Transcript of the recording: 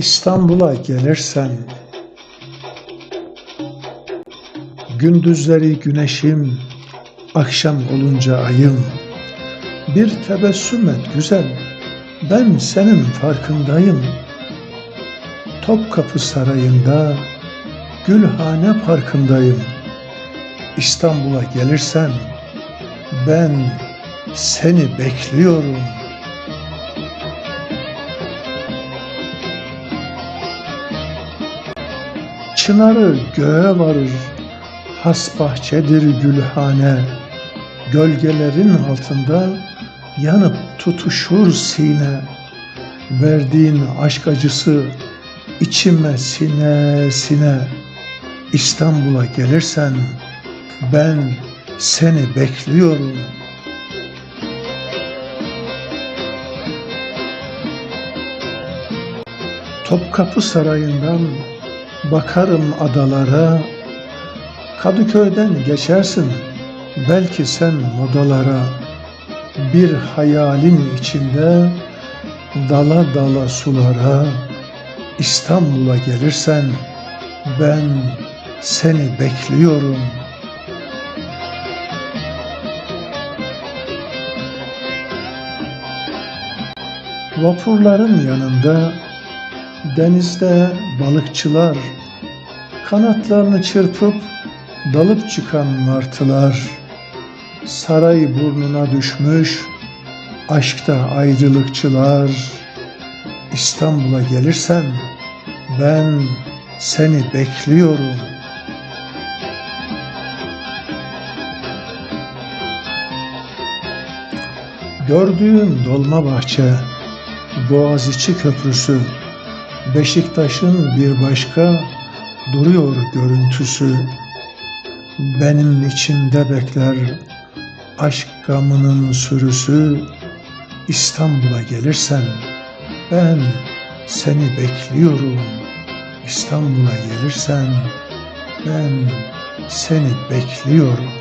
İstanbul'a gelirsen Gündüzleri güneşim Akşam olunca ayım Bir tebessüm et güzel Ben senin farkındayım. Topkapı Sarayı'nda Gülhane Parkı'ndayım. İstanbul'a gelirsen Ben seni bekliyorum Çınarı göğe varır, has bahçedir gülhane. Gölgelerin altında yanıp tutuşur sine. Verdiğin aşk acısı içime sine sine. İstanbul'a gelirsen ben seni bekliyorum. Topkapı Sarayı'ndan Bakarım adalara, Kadıköy'den geçersin, belki sen modalara. Bir hayalin içinde, dala dala sulara, İstanbul'a gelirsen, ben seni bekliyorum. Vapurların yanında, denizde balıkçılar, Kanatlarını çırpıp dalıp çıkan martılar saray burnuna düşmüş aşkta ayrılıkçılar İstanbul'a gelirsen ben seni bekliyorum. Gördüğüm dolma bahçe, Boğaziçi Köprüsü, Beşiktaş'ın bir başka duruyor görüntüsü. Benim içimde bekler aşk gamının sürüsü. İstanbul'a gelirsen ben seni bekliyorum. İstanbul'a gelirsen ben seni bekliyorum